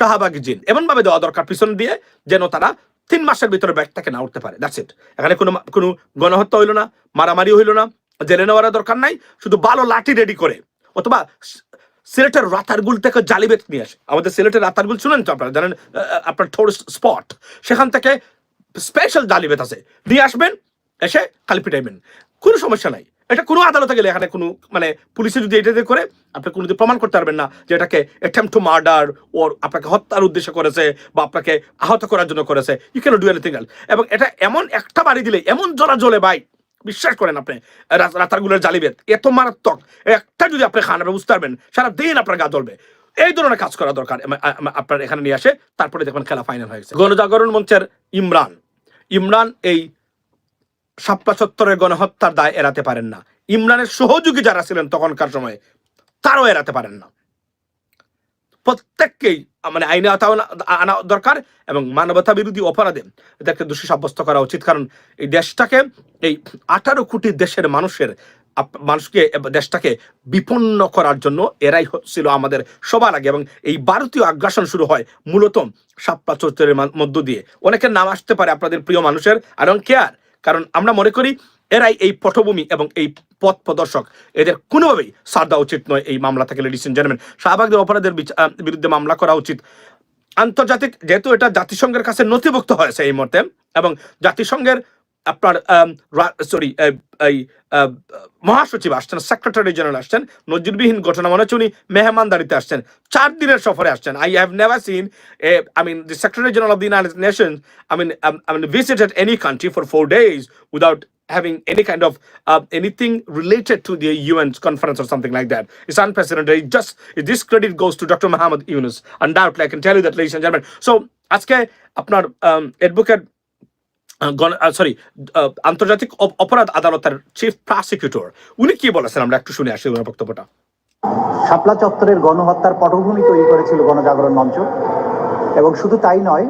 শাহবাগী জিন। এমনভাবে দেওয়া দরকার পিছন দিয়ে যেন তারা তিন মাসের ভিতরে ব্যাগ থেকে না উঠতে পারে। দ্যাটস ইট এখানে কোনো কোনো গণহত্যা হইল না, মারামারি হইল না, জেলে নেওয়ার দরকার নাই, শুধু ভালো লাঠি রেডি করে। অথবা সিলেটের রাতারগুল থেকে জালিবেত নিয়ে আসে। আমাদের সিলেটের রাতারগুল শুনেন তো আপনারা? জানেন আপনার টুরিস্ট স্পট সেখান থেকে স্পেশাল জালিবেত আছে। নিয়ে আসবেন, এসে খালি পিটাইবেন। কোনো সমস্যা নাই। এটা কোনো আদালতে গেলে এখানে কোনো মানে পুলিশে যদি এটা করে, আপনি কোনোদিন প্রমাণ করতে পারবেন না যে এটাকে অ্যাটেম্প টু মার্ডার ওর আপনাকে হত্যার উদ্দেশ্যে করেছে বা আপনাকে আহত করার জন্য করেছে। You can do anything else এবং এটা এমন একটা বাড়ি দিলে, এমন জ্বলা জ্বলে ভাই, বিশ্বাস করেন আপনি রাতারগুলোর জালিবেত এত মারাত্মক, একটা যদি আপনি খান, আপনি বুঝতে পারবেন, সারা দিন আপনার গা জ্বলবে। এই ধরনের কাজ করা দরকার আপনার এখানে নিয়ে আসে, তারপরে দেখবেন খেলা ফাইনাল হয়ে গেছে। গণজাগরণ মঞ্চের ইমরান ইমরান এই শাপলা চত্বরের গণহত্যার দায় এড়াতে পারেন না। ইমরানের সহযোগী যারা ছিলেন তখনকার সময়ে, তারাও এড়াতে পারেন না। প্রত্যেককেই মানে আইনে আনা- দরকার এবং মানবতা বিরোধী অপরাধে এদেরকে দোষী সাব্যস্ত করা উচিত। কারণ এই দেশটাকে, এই আঠারো কোটি দেশের মানুষের মানুষকে দেশটাকে বিপন্ন করার জন্য এরাই ছিল আমাদের সবার আগে। এবং এই ভারতীয় আগ্রাসন শুরু হয় মূলত সাপ্পা চরিত্রের মধ্য দিয়ে। অনেকের নাম আসতে পারে আপনাদের প্রিয় মানুষের আর কেয়ার কারণ আমরা মনে করি এরাই এই পটভূমি এবং এই পথ প্রদর্শক। এদের কোনোভাবেই সার দেওয়া উচিত নয় এই মামলা থেকে লেডিস এন্ড জেন্টলম্যান শাহবাগদের অপরাধের বিরুদ্ধে মামলা করা উচিত। আন্তর্জাতিক, যেহেতু এটা জাতিসংঘের কাছে নথিভুক্ত হয়েছে এই মুহূর্তে, এবং জাতিসংঘের আপনার সরি এই আহ, মহাসচিব আসছেন সেক্রেটারি জেনারেল আসছেন নজিরবিহীন ঘটনা মনে হচ্ছে উনি মেহমানদারিতে আসছেন চার দিনের সফরে আসছেন I have never seen I mean the secretary general of the United Nations I mean I mean visited any country for four days without having any kind of uh, anything related to the UN conference or something like that. It's unprecedented. It just this credit goes to Dr. Muhammad Yunus. Undoubtedly, I can tell you that, ladies and gentlemen. So, আজকে আপনার advocate sorry আন্তর্জাতিক অপরাধ আদালতের chief prosecutor উনি কি বলেছেন? আমরা একটু শুনে আসি ওনার বক্তব্যটা। শাপলা চত্বরের গণহত্যার পটভূমি তৈরি করেছিল গণজাগরণ মঞ্চ। এবং শুধু তাই নয়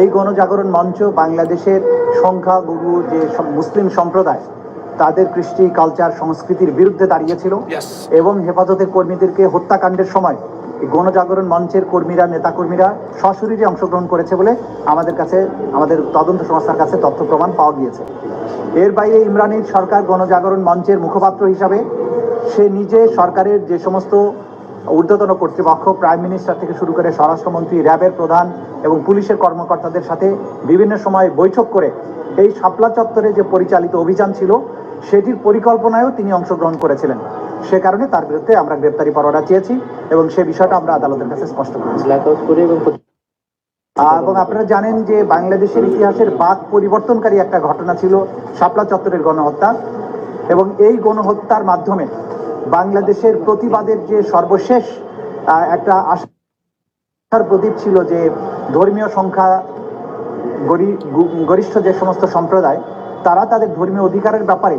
এই গণজাগরণ মঞ্চ বাংলাদেশের সংখ্যা সংখ্যাগুরু যে মুসলিম সম্প্রদায় তাদের কৃষ্টি কালচার সংস্কৃতির বিরুদ্ধে দাঁড়িয়েছিল। এবং হেফাজতের কর্মীদেরকে হত্যাকাণ্ডের সময় গণজাগরণ মঞ্চের কর্মীরা, নেতাকর্মীরা সশরীরে অংশগ্রহণ করেছে বলে আমাদের কাছে, আমাদের তদন্ত সংস্থার কাছে তথ্য প্রমাণ পাওয়া গিয়েছে। এর বাইরে ইমরানের সরকার গণজাগরণ মঞ্চের মুখপাত্র হিসাবে সে নিজে সরকারের যে সমস্ত ঊর্ধ্বতন কর্তৃপক্ষ, প্রাইম মিনিস্টার থেকে শুরু করে স্বরাষ্ট্রমন্ত্রী, র্যাবের প্রধান এবং পুলিশের কর্মকর্তাদের সাথে বিভিন্ন সময় বৈঠক করে এই শাপলা চত্বরে যে পরিচালিত অভিযান ছিল, সেটির পরিকল্পনায়ও তিনি অংশগ্রহণ করেছিলেন। সে কারণে তার বিরুদ্ধে আমরা গ্রেপ্তারি পরোয়ানা চেয়েছি এবং সে বিষয়টা আমরা আদালতের কাছে স্পষ্ট করেছি। করে এবং আপনারা জানেন যে বাংলাদেশের ইতিহাসের বাদ পরিবর্তনকারী একটা ঘটনা ছিল শাপলা চত্বরের গণহত্যা এবং এই গণহত্যার মাধ্যমে বাংলাদেশের প্রতিবাদের যে সর্বশেষ একটা আশার প্রদীপ ছিল যে ধর্মীয় সংখ্যা গরি- গরিষ্ঠ যে সমস্ত সম্প্রদায় তারা তাদের ধর্মীয় অধিকারের ব্যাপারে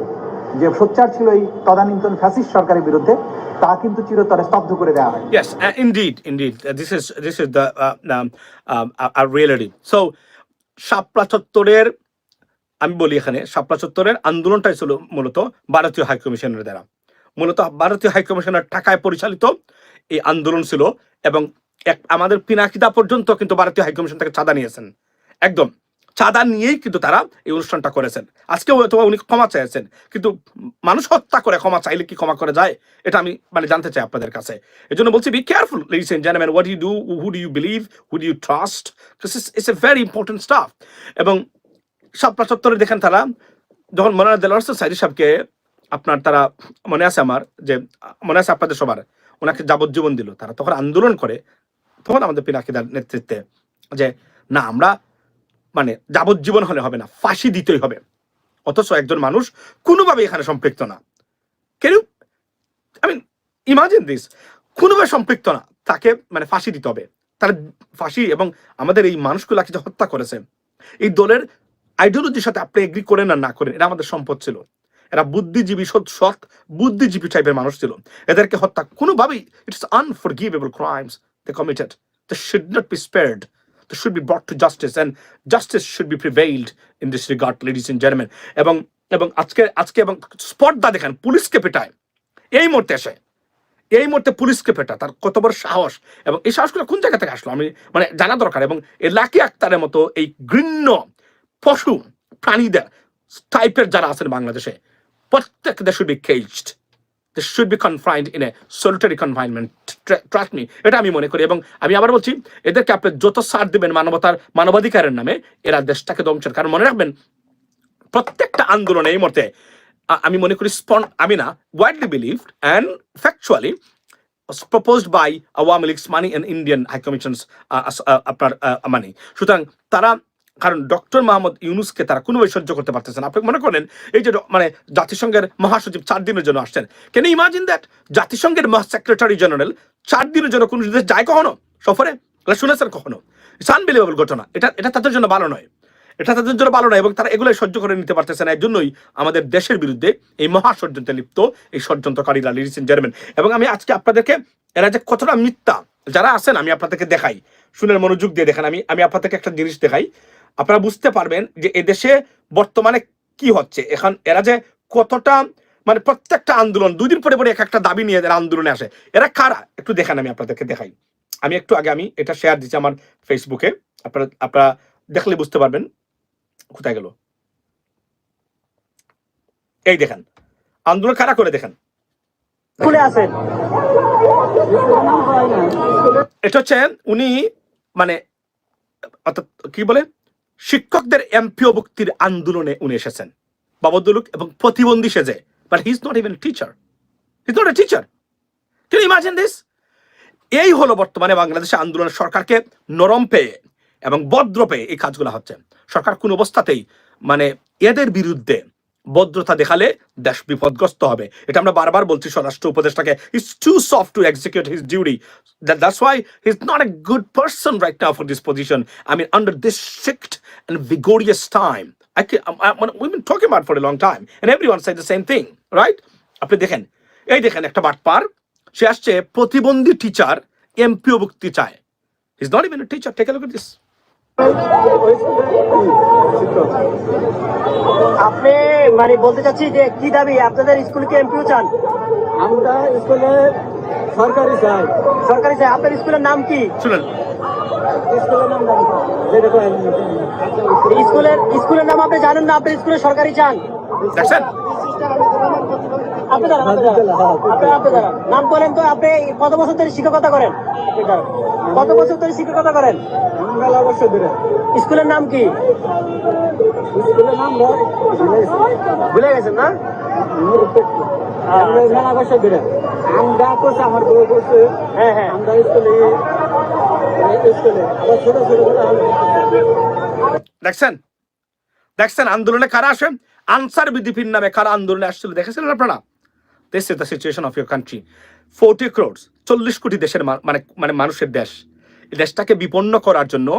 যে সোচ্চার ছিল এই তদানীন্তন ফ্যাসিস্ট সরকারের বিরুদ্ধে, তা কিন্তু চিরতরে স্তব্ধ করে দেওয়া হয় শাপলা চত্বরের আমি বলি এখানে শাপলা চত্বরের আন্দোলনটাই ছিল মূলত ভারতীয় হাইকমিশনের দ্বারা। মূলত ভারতীয় হাইকমিশনের টাকায় পরিচালিত এই আন্দোলন ছিল এবং এক, আমাদের পিনাকিদা পর্যন্ত কিন্তু ভারতীয় হাই কমিশন থেকে চাঁদা নিয়েছেন। একদম। চাঁদা নিয়েই কিন্তু তারা এই অনুষ্ঠানটা করেছেন। আজকেও হয়তো উনি ক্ষমা চেয়েছেন, কিন্তু মানুষ হত্যা করে ক্ষমা চাইলে কি ক্ষমা করে যায়, এটা আমি মানে জানতে চাই আপনাদের কাছে। এই জন্য বলছি be careful ladies and gentleman what you do who do you believe who do you trust it's a very important stuff এবং শাপলা চত্বরে দেখেন তারা, যখন মনে দেলার সাইদি সাহেবকে আপনার তারা মনে আছে আমার, যে, মনে আছে আপনাদের সবার, ওনাকে যাবজ্জীবন দিল, তারা তখন আন্দোলন করে, তখন আমাদের পিনাকিদার নেতৃত্বে, যে, না, আমরা মানে যাবজ্জীবন হলে হবে না, ফাঁসি দিতেই হবে। অথচ একজন মানুষ কোনোভাবে এখানে সম্পৃক্ত না। কেন? আই মিন ইমাজিন দিস কোনোভাবে সম্পৃক্ত না, তাকে মানে ফাঁসি দিতে হবে। তার ফাঁসি এবং আমাদের এই মানুষগুলাকে যে হত্যা করেছে, এই দলের আইডিওলজির সাথে আপনি এগ্রি করেন আর না করেন এটা আমাদের সম্পদ ছিল। এরা বুদ্ধিজীবী, সৎ সৎ, বুদ্ধিজীবী টাইপের মানুষ ছিল। এদেরকে হত্যা কোনোভাবেই it's unforgivable crimes they committed they should not be spared should be brought to justice and justice should be prevailed in this regard, ladies and gentlemen. এবং এবং আজকে আজকে এবং স্পর্ধা দেখেন, পুলিশকে পেটায়। এই মুহূর্তে এসে, এই মুহূর্তে পুলিশকে পেটা তার কত বড় সাহস। এবং এই সাহসগুলো কোন জায়গা থেকে আসলো? আমি মানে জানা দরকার। এবং এই লাকি আক্তারের মতো এই ঘৃণ্য পশু প্রাণীদের টাইপের যারা আছেন বাংলাদেশে, প্রত্যেক they should be caged they should be confined in a solitary confinement trust me এটা আমি মনে করি এবং আমি আবার বলছি এদেরকে আপনি যত সার দেবেন মানবতার মানবাধিকারের নামে এরা দেশটাকে ধ্বংসের কারণ মনে রাখবেন প্রত্যেকটা আন্দোলনে এই আ- আমি মনে করি স্পন আমি না widely believed and factually proposed by and Indian High Commission's uh, as- uh, আপনার মানি সুতরাং তারা কারণ ডক্টর মোহাম্মদ ইউনুসকে তারা কোনোভাবে সহ্য করতে পারতেছেন আপনি মনে করেন, এই যে মানে জাতিসংঘের মহাসচিব চার দিনের জন্য আসছেন। কেন ইমাজিন দ্যাট জাতিসংঘের মহা সেক্রেটারি জেনারেল চার দিনের জন্য কোনো দেশ যায় কখনো? সফরে? শুনেছেন কখনো? ইটস আনবিলিভেবল ঘটনা। এটা এটা তাদের জন্য ভালো নয়। এটা তাদের জন্য ভালো নয় এবং তারা এগুলো সহ্য করে নিতে পারতেছে না। এর জন্যই আমাদের দেশের বিরুদ্ধে এই মহা ষড়যন্ত্রে লিপ্ত এই ষড়যন্ত্রকারীরা লিডিস ইন জার্মান এবং আমি আজকে আপনাদেরকে, এরা যে কতটা মিথ্যা, যারা আছেন, আমি আপনাদেরকে দেখাই। শুনে মনোযোগ দিয়ে দেখেন। আমি আমি আপনাদেরকে একটা জিনিস দেখাই। আপনারা বুঝতে পারবেন যে এদেশে বর্তমানে কি হচ্ছে। এখন এরা যে কতটা মানে প্রত্যেকটা আন্দোলন দুদিন পরে পরে এক একটা দাবি নিয়ে এরা আন্দোলনে আসে। এরা কারা? একটু দেখেন আমি আপনাদেরকে দেখাই। আমি একটু আগে আমি এটা শেয়ার দিচ্ছি আমার ফেসবুকে আপনারা আপনারা দেখলে বুঝতে পারবেন কোথায় গেল। এই দেখেন আন্দোলন কারা করে দেখেন? এটা হচ্ছে উনি মানে অর্থাৎ কি বলে? শিক্ষকদের এমপিও ভক্তির আন্দোলনে উনি এসেছেন। বাবদুলুক এবং প্রতিবন্ধী সেজে but he is not even teacher is not a teacher can imagine this এই হলো বর্তমানে বাংলাদেশে আন্দোলন সরকারকে নরম পেয়ে এবং বদ্র পেয়ে এই কাজগুলো হচ্ছে। সরকার কোন অবস্থাতেই মানে এদের বিরুদ্ধে ভদ্রতা দেখালে দেশ বিপদগ্রস্ত হবে। এটা আমরা বারবার বলছি স্বরাষ্ট্র উপদেষ্টাকে। Is too soft to execute his duty that's why he is not a good person right now for this position I mean under this strict I, I, we've been talking about it for a long time, and everyone said the same right? আপনি দেখেন এই দেখেন একটা বাটপার সে আসছে প্রতিবন্ধী teacher MPO মুক্তি চায়। Is not even teacher take look at this আপনি মানে বলতে চাচ্ছি যে কি দাবি? আপনাদের স্কুলকে এমপিও চান? আমরা স্কুলে সরকারি চাই। সরকারি চাই। আপনার স্কুলের নাম কি? শুনেন স্কুলের স্কুলের স্কুলের নাম আপনি জানেন না? আপনার স্কুলে সরকারি চান? দেখছেন। নাম বলেন তো আপনি কত বছর ধরে শিক্ষকতা করেন? কত বছর ধরে শিক্ষকতা করেন? মেলা বছর ধরে স্কুলের নাম কি? স্কুলের নাম ভুলে গেছেন না? মেলা বছর ধরে আমরা করছে আমার বউ করছে হ্যাঁ হ্যাঁ। আমরা স্কুলে স্কুলে। আবার ছোট ছোট দেখছেন? দেখছেন আন্দোলনে কারা আসে? আনসার বিডিপির নামে কারা আন্দোলনে আসছিল? দেখেছিলেন আপনারা? This is the situation of your country forty crores চল্লিশ কোটি দেশের মানে মানে মানুষের দেশ। দেশটাকে বিপন্ন করার জন্য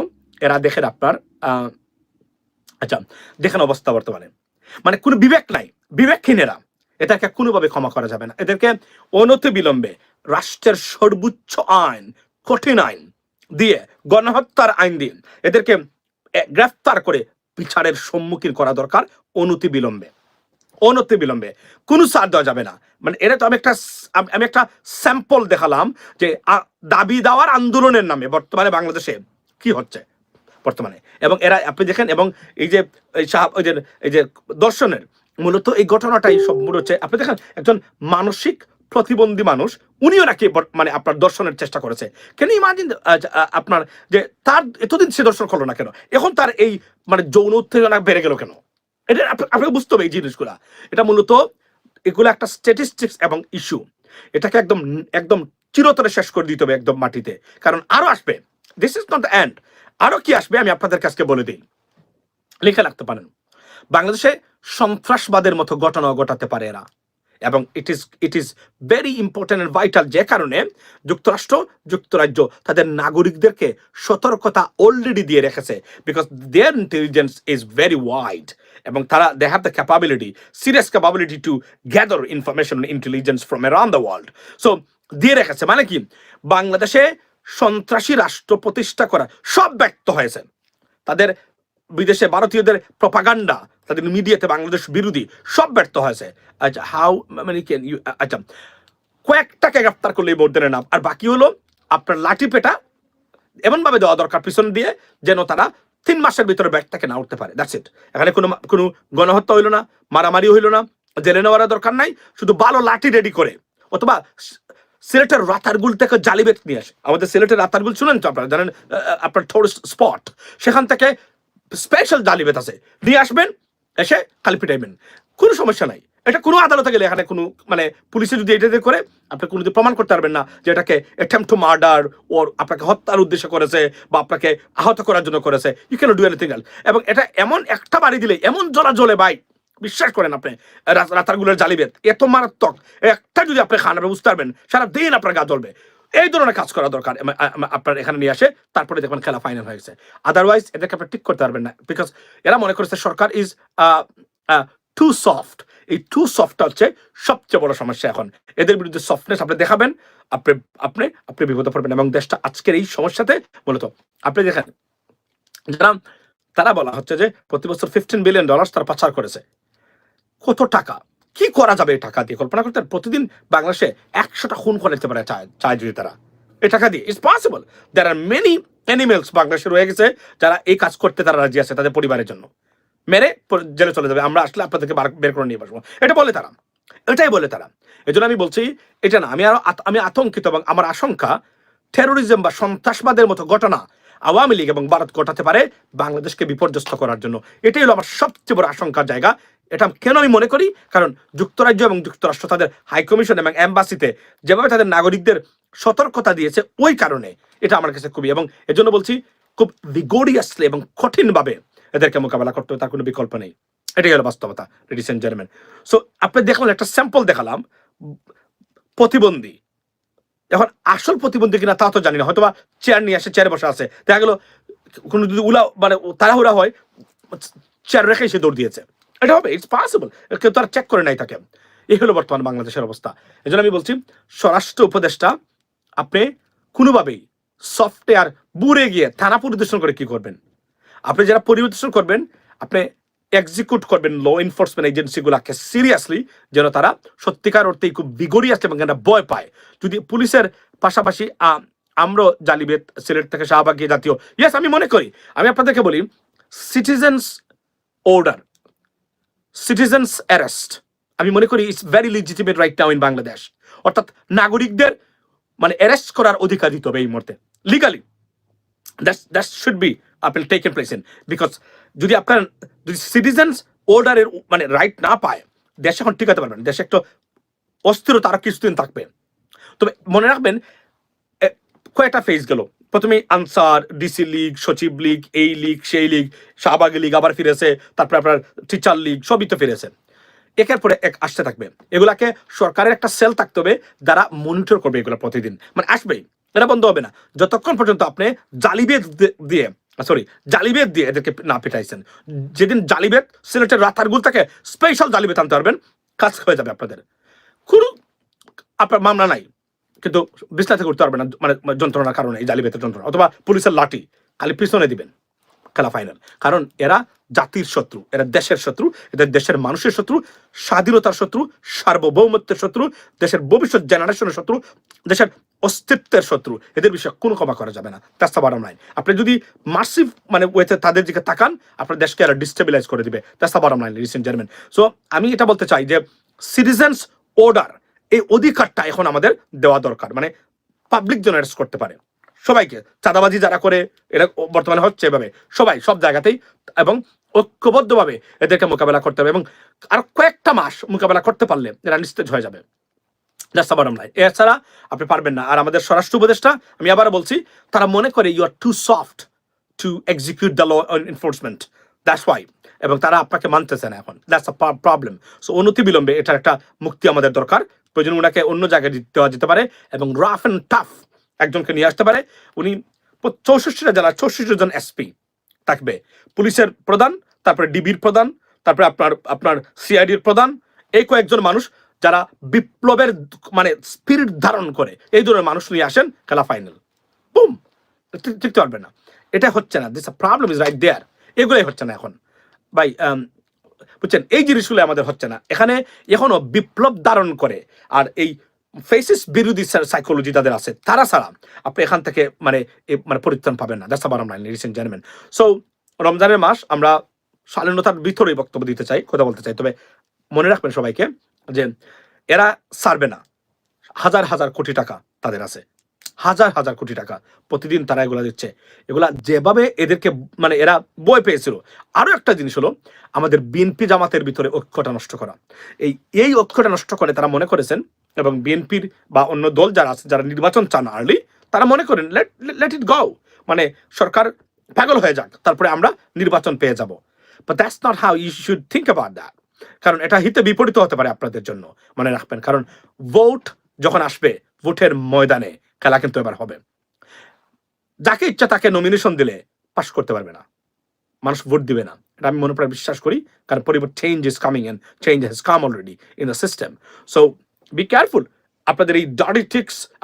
এরা দেখেন আপনার আচ্ছা দেখেন অবস্থা বর্তমানে। মানে কোনো বিবেক নাই, বিবেকহীন এরা। এটাকে কোনোভাবে ক্ষমা করা যাবে না। এদেরকে অনতি বিলম্বে রাষ্ট্রের সর্বোচ্চ আইন, কঠিন আইন দিয়ে, গণহত্যার আইন দিয়ে এদেরকে গ্রেফতার করে বিচারের সম্মুখীন করা দরকার অনতি বিলম্বে অনতি বিলম্বে। কোনো সার দেওয়া যাবে না। মানে এটা তো আমি একটা আমি একটা স্যাম্পল দেখালাম যে দাবি দেওয়ার আন্দোলনের নামে বর্তমানে বাংলাদেশে কি হচ্ছে বর্তমানে। এবং এরা, আপনি দেখেন, এবং এই যে সাহাব ওই যে, এই যে দর্শনের মূলত এই ঘটনাটাই সম্পূর্ণ হচ্ছে। আপনি দেখেন, একজন মানসিক প্রতিবন্ধী মানুষ, উনিও নাকি মানে আপনার দর্শনের চেষ্টা করেছে। কেন ইমাজিন আপনার যে, তার, এতদিন সে দর্শন করল না কেন? এখন তার এই মানে যৌন উত্তেজনা বেড়ে গেল কেন? এটা আপ- আপনাকে বুঝতে হবে এই জিনিসগুলা। এটা মূলত এগুলো একটা স্ট্যাটিস্টিক্স এবং ইস্যু এটাকে একদম একদম চিরতরে শেষ করে দিতে হবে একদম মাটিতে। কারণ আরও আসবে। This is not the end আরও কি আসবে আমি আপনাদের কাছকে বলে দিই। লিখে রাখতে পারেন। বাংলাদেশে সন্ত্রাসবাদের মতো ঘটনা ঘটাতে পারে এরা। এবং it is it is very important and vital যে কারণে যুক্তরাষ্ট্র, যুক্তরাজ্য তাদের নাগরিকদেরকে সতর্কতা অলরেডি দিয়ে রেখেছে because their intelligence is very wide এবং তারা they have the capability serious capability to gather information intelligence from around the world so দিয়ে রেখেছে মানে কি? বাংলাদেশে সন্ত্রাসী রাষ্ট্র প্রতিষ্ঠা করা সব ব্যক্ত হয়েছে। তাদের বিদেশে ভারতীয়দের প্রপাগান্ডা তাদের মিডিয়াতে বাংলাদেশ বিরোধী, সব ব্যর্থ হয়েছে। আচ্ছা হাউ মানে কেন ইউ আচ্ছা কয়েকটাকে গ্রেফতার করলে ভোট দেন না আর বাকি হলো, আপনার লাঠি পেটা এমনভাবে দেওয়া দরকার পিছন দিয়ে, যেন তারা তিন মাসের ভিতরে ব্যাট থেকে না উঠতে পারে। দ্যাটস ইট এখানে কোনো কোনো গণহত্যা হইল না, মারামারি হইল না, জেলে নেওয়ার দরকার নাই, শুধু ভালো লাঠি রেডি করে। অথবা সিলেটের রাতারগুল থেকে জালিবেত নিয়ে আসে। আমাদের সিলেটের রাতারগুল শুনেন তো আপনারা? জানেন আপনার টুরিস্ট স্পট সেখান থেকে স্পেশাল জালিবেত আছে। নিয়ে আসবেন, এসে খালি পিটাইবেন। কোনো সমস্যা নাই। এটা কোনো আদালতে গেলে এখানে কোনো মানে পুলিশে যদি এটা করে আপনি কোনো প্রমাণ করতে পারবেন না যে এটাকে অ্যাটেম্প টু মার্ডার ওর আপনাকে হত্যার উদ্দেশ্য করেছে বা আপনাকে আহত করার জন্য করেছে। You can do anything else এবং এটা এমন একটা বাড়ি দিলে, এমন জ্বলা জ্বলে ভাই, বিশ্বাস করেন আপনি রাতারগুলোর জালিবেত এত মারাত্মক। একটা যদি আপনি খান আপনি বুঝতে পারবেন সারা দিন আপনার গা জ্বলবে। এই ধরনের কাজ করা দরকার। আপনার এখানে নিয়ে আসে, তারপরে দেখবেন খেলা ফাইনাল হয়ে গেছে। আদারওয়াইজ এদেরকে আপনি ঠিক করতে পারবেন না। বিকজ এরা মনে করছে সরকার ইজ টু সফট এই টু সফটটা হচ্ছে সবচেয়ে বড় সমস্যা এখন। এদের বিরুদ্ধে সফটনেস আপনি দেখাবেন, আপনি আপনি আপনি বিপদে পড়বেন। এবং দেশটা আজকের এই সমস্যাতে মূলত, আপনি দেখেন, যারা, তারা বলা হচ্ছে যে প্রতি বছর ফিফটিন বিলিয়ন ডলার তারা পাচার করেছে। কত টাকা? কি করা যাবে এই টাকা দিয়ে? কল্পনা করতে প্রতিদিন বাংলাদেশে একশোটা খুন করে দিতে পারে চায় যদি তারা এই টাকা দিয়ে। It's possible there are many animals বাংলাদেশে রয়ে গেছে যারা এই কাজ করতে তারা রাজি আছে তাদের পরিবারের জন্য। মেরে জেলে চলে যাবে। আমরা আসলে আপনাদেরকে বের করে নিয়ে বসবো। এটা বলে তারা। এটাই বলে তারা। এই আমি বলছি, এটা না, আমি আরও আমি আতঙ্কিত এবং আমার আশঙ্কা টেরোরিজম বা সন্ত্রাসবাদের মতো ঘটনা আওয়ামী লীগ এবং ভারত ঘটাতে পারে বাংলাদেশকে বিপর্যস্ত করার জন্য। এটাই হলো আমার সবচেয়ে বড় আশঙ্কার জায়গা। এটা কেন আমি মনে করি? কারণ যুক্তরাজ্য এবং যুক্তরাষ্ট্র তাদের হাইকমিশন এবং অ্যাম্বাসিতে যেভাবে তাদের নাগরিকদের সতর্কতা দিয়েছে, ওই কারণে এটা আমার কাছে খুবই এবং এজন্য বলছি, খুব ভিগোরিয়াসলি এবং কঠিনভাবে এদেরকে মোকাবেলা করতে হবে, তার কোনো বিকল্প নেই। এটাই হলো বাস্তবতা লেডিস এন্ড জেন্টলম্যান সো আপনি দেখলাম একটা স্যাম্পল দেখালাম, প্রতিবন্ধী। এখন আসল প্রতিবন্ধী কিনা তা তো জানি না হয়তো বা চেয়ার নিয়ে আসে চেয়ারে বসে আছে। দেখা গেলো, কোনো যদি উলা মানে তাড়াহুড়া হয় চেয়ার রেখে সে দৌড় দিয়েছে। এটা হবে ইটস পসিবল কেউ তার চেক করে নাই তাকে। এই হলো বর্তমান বাংলাদেশের অবস্থা। এই আমি বলছি স্বরাষ্ট্র উপদেষ্টা আপনি কোনোভাবেই সফটওয়্যার বুড়ে গিয়ে থানা পরিদর্শন করে কি করবেন? আপনি যারা পরিদর্শন করবেন আপনি এক্সিকিউট করবেন ল এনফোর্সমেন্ট এজেন্সিগুলাকে সিরিয়াসলি যেন তারা সত্যিকার অর্থে খুব বিগরিয়াস এবং একটা ভয় পায়। যদি পুলিশের পাশাপাশি আম, আমরা জালিবেদ সিলেট থেকে শাহবাগী জাতীয় ইয়েস আমি মনে করি। আমি আপনাদেরকে বলি সিটিজেন্স অর্ডার সিটিজেন্স অ্যারেস্ট আমি মনে করি it's very legitimate right now in Bangladesh অর্থাৎ নাগরিকদের মানে অ্যারেস্ট করার অধিকার দিতে হবে এই মুহূর্তে। Legally that's that should be আপনার টেকেন প্লেস ইন বিকজ যদি আপনার, যদি সিটিজেন্স অর্ডারের মানে রাইট না পায়, দেশ এখন টিকাতে পারবেন দেশে একটু অস্থিরতা আরও কিছুদিন থাকবে। তবে মনে রাখবেন কয়েকটা ফেজ গেল। প্রথমে আনসার, ডিসি লীগ, সচিব লীগ, এই লীগ, সেই লীগ, শাহবাগী লীগ আবার ফিরেছে, তারপরে আপনার টিচার লীগ, সবই তো ফিরেছে। একের পরে এক আসতে থাকবে। এগুলাকে সরকারের একটা সেল থাকতে হবে, যারা মনিটর করবে এগুলো প্রতিদিন। মানে আসবেই, এটা বন্ধ হবে না। যতক্ষণ পর্যন্ত আপনি জালিবেদ দিয়ে সরি জালিবেদ দিয়ে এদেরকে না পিটাইছেন, যেদিন জালিবেদ সিলেটের রাতারগুল থেকে স্পেশাল জালিবেদ আনতে পারবেন, কাজ হয়ে যাবে আপনাদের। কোনো আপনার মামলা নাই। কিন্তু বিশ্লেষণ করতে পারবে না মানে যন্ত্রণার কারণে এই জালিবেতের যন্ত্রণা, অথবা পুলিশের লাঠি খালি পিছনে দিবেন খেলা ফাইনাল কারণ এরা জাতির শত্রু, এরা দেশের শত্রু, এদের দেশের মানুষের শত্রু, স্বাধীনতার শত্রু, সার্বভৌমত্বের শত্রু, দেশের ভবিষ্যৎ জেনারেশনের শত্রু, দেশের অস্তিত্বের শত্রু। এদের বিষয়ে কোনো ক্ষমা করা যাবে না দ্যাটস দ্য বটম লাইন আপনি যদি মার্সিভ মানে ওয়েতে তাদের দিকে তাকান, আপনার দেশকে এরা ডিস্টেবিলাইজ করে দিবে that's the bottom line and gentleman so আমি এটা বলতে চাই যে সিটিজেন্স অর্ডার এই অধিকারটা এখন আমাদের দেওয়া দরকার। মানে পাবলিক অ্যারেস্ট করতে পারে। সবাইকে, চাঁদাবাজি যারা করে, এরা বর্তমানে হচ্ছে এভাবে। সবাই, সব জায়গাতেই এবং ঐক্যবদ্ধভাবে এদেরকে মোকাবেলা করতে হবে এবং আর কয়েকটা মাস মোকাবেলা করতে পারলে এরা নিস্তেজ হয়ে যাবে। এছাড়া আপনি পারবেন না। আর আমাদের স্বরাষ্ট্র উপদেষ্টা, আমি আবার বলছি, তারা মনে করে you are too soft to execute the law enforcement that's why এবং তারা আপনাকে মানতেছে না এখন। দ্যাটস আ প্রবলেম সো অনতি বিলম্বে এটার একটা মুক্তি আমাদের দরকার। প্রয়োজন ওনাকে অন্য জায়গায় দেওয়া যেতে পারে এবং রাফ অ্যান্ড টাফ একজনকে নিয়ে আসতে পারে। উনি চৌষট্টিটা জেলার চৌষট্টি জন এসপি থাকবে। পুলিশের প্রধান, তারপরে ডিবির প্রধান, তারপরে আপনার আপনার সিআইডির প্রধান, এই কয়েকজন মানুষ যারা বিপ্লবের মানে স্পিরিট ধারণ করে। এই ধরনের মানুষ নিয়ে আসেন, খেলা ফাইনাল বুম টিকতে পারবে না। এটা হচ্ছে না। This problem is right there এগুলোই হচ্ছে না এখন। ভাই বুঝছেন, এই জিনিসগুলো আমাদের হচ্ছে না। এখানে এখনও বিপ্লব ধারণ করে, আর এই ফেসিস বিরোধী সাইকোলজি যাদের আছে, তারা ছাড়া আপনি এখান থেকে মানে মানে পরিত্রাণ পাবেন না। দ্যাটস আবার লিডিস এন্ড জেন্টলম্যান সো রমজানের মাস আমরা স্বাধীনতার ভিতরেই বক্তব্য দিতে চাই, কথা বলতে চাই। তবে মনে রাখবেন সবাইকে যে, এরা ছাড়বে না। হাজার হাজার কোটি টাকা তাদের আছে। হাজার হাজার কোটি টাকা প্রতিদিন তারা এগুলা দিচ্ছে। এগুলা যেভাবে এদেরকে মানে এরা বই পেয়েছিল। আরও একটা জিনিস হলো, আমাদের বিএনপি জামাতের ভিতরে ঐক্যটা নষ্ট করা। এই এই ঐক্যটা নষ্ট করে তারা মনে করেছেন, এবং বিএনপির বা অন্য দল যারা আছে, যারা নির্বাচন চান আর্লি তারা মনে করেন লেট লেট ইট গাও মানে সরকার পাগল হয়ে যাক, তারপরে আমরা নির্বাচন পেয়ে যাব। But that's not how you should think about that কারণ এটা হিতে বিপরীত হতে পারে আপনাদের জন্য, মনে রাখবেন। কারণ ভোট যখন আসবে ভোটের ময়দানে খেলা কিন্তু এবার হবে। যাকে ইচ্ছা তাকে নমিনেশন দিলে পাশ করতে পারবে না। মানুষ ভোট দিবে না। এটা আমি মনে প্রায় বিশ্বাস করি, কারণ পরিবর্তন change is coming and change has come already in the system so be careful আপনাদের এই ডাডি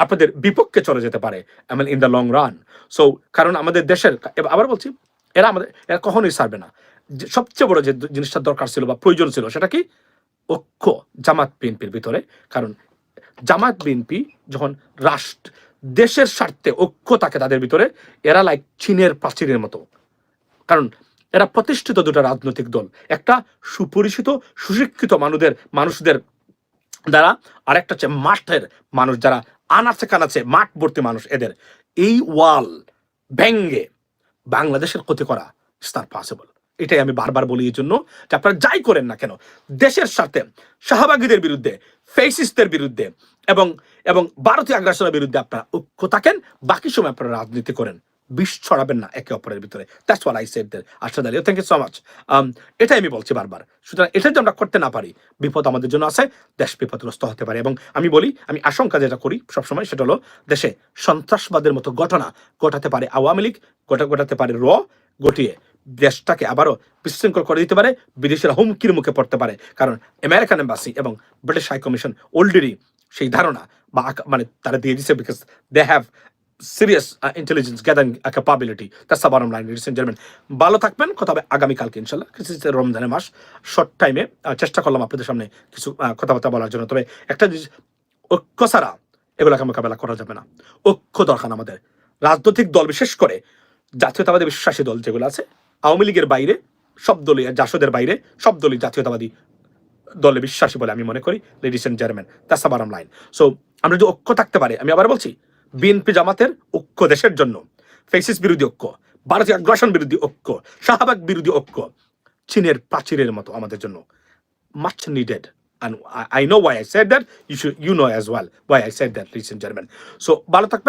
আপনাদের বিপক্ষে চলে যেতে পারে I in the long run so কারণ আমাদের দেশের আবার বলছি, এরা আমাদের, এরা কখনোই ছাড়বে না। সবচেয়ে বড় যে জিনিসটা দরকার ছিল বা প্রয়োজন ছিল, সেটা কি? ঐক্য, জামাত বিএনপির ভিতরে। কারণ জামাত বিএনপি যখন রাষ্ট্র দেশের স্বার্থে ঐক্য থাকে তাদের ভিতরে, এরা লাইক চীনের প্রাচীরের মতো। কারণ এরা প্রতিষ্ঠিত দুটো রাজনৈতিক দল, একটা সুপরিচিত, সুশিক্ষিত মানুষদের মানুষদের দ্বারা, আরেকটা হচ্ছে মাঠের মানুষ যারা আনাচে কানাচে মাঠ ভর্তি মানুষ এদের। এই ওয়াল ব্যাঙ্গে বাংলাদেশের ক্ষতি করা ইস নট পসিবল এটাই আমি বারবার বলি এই জন্য যে আপনারা যাই করেন না কেন, দেশের স্বার্থে শাহবাগীদের বিরুদ্ধে ফেসিসদের বিরুদ্ধে এবং এবং ভারতীয় আগ্রাসনের বিরুদ্ধে আপনারা ঐক্য থাকেন, বাকি সময় আপনারা রাজনীতি করেন। বিষ ছড়াবেন না একে অপরের ভিতরে। দ্যাটস ওয়াট আই আশা দাঁড়িয়ে থ্যাংক ইউ সো মাচ এটাই আমি বলছি বারবার। সুতরাং এটা যদি আমরা করতে না পারি, বিপদ আমাদের জন্য আছে, দেশ বিপদগ্রস্ত হতে পারে। এবং আমি বলি, আমি আশঙ্কা যেটা করি সবসময়, সেটা হলো দেশে সন্ত্রাসবাদের মতো ঘটনা ঘটাতে পারে আওয়ামী লীগ গোটা ঘটাতে পারে র গটিয়ে দেশটাকে আবারও বিশৃঙ্খল করে দিতে পারে, বিদেশের হুমকির মুখে পড়তে পারে। কারণ আমেরিকান এম্বাসি এবং ব্রিটিশ হাই কমিশন অলরেডি সেই ধারণা বা মানে তারা দিয়ে দিচ্ছে because they have serious intelligence gathering capability that's the bottom line ladies and ভালো থাকবেন, কথা হবে আগামীকালকে ইনশাল্লাহ রমজানের মাস। শর্ট টাইমে চেষ্টা করলাম আপনাদের সামনে কিছু কথাবার্তা বলার জন্য। তবে একটা জিনিস, ঐক্য ছাড়া এগুলোকে মোকাবেলা করা যাবে না। ঐক্য দরকার আমাদের। রাজনৈতিক দল বিশেষ করে, জাতীয়তাবাদী বিশ্বাসী দল যেগুলো আছে, আওয়ামী লীগের বাইরে, সব দলই জাসদের বাইরে, সব দলই জাতীয়তাবাদী দলে বিশ্বাসী বলে আমি মনে করি ladies and gentleman that's bottom line so আমরা যদি ঐক্য থাকতে পারে আমি আবার বলছি বিএনপি জামাতের ঐক্য দেশের জন্য ফেসিস বিরোধী ঐক্য ভারতীয় আগ্রাসন বিরোধী ঐক্য শাহবাগ বিরোধী ঐক্য চীনের প্রাচীরের মতো আমাদের জন্য much needed And I, I know why I said that. You should, you know as well why I said that, ladies and ভালো থাকবেন।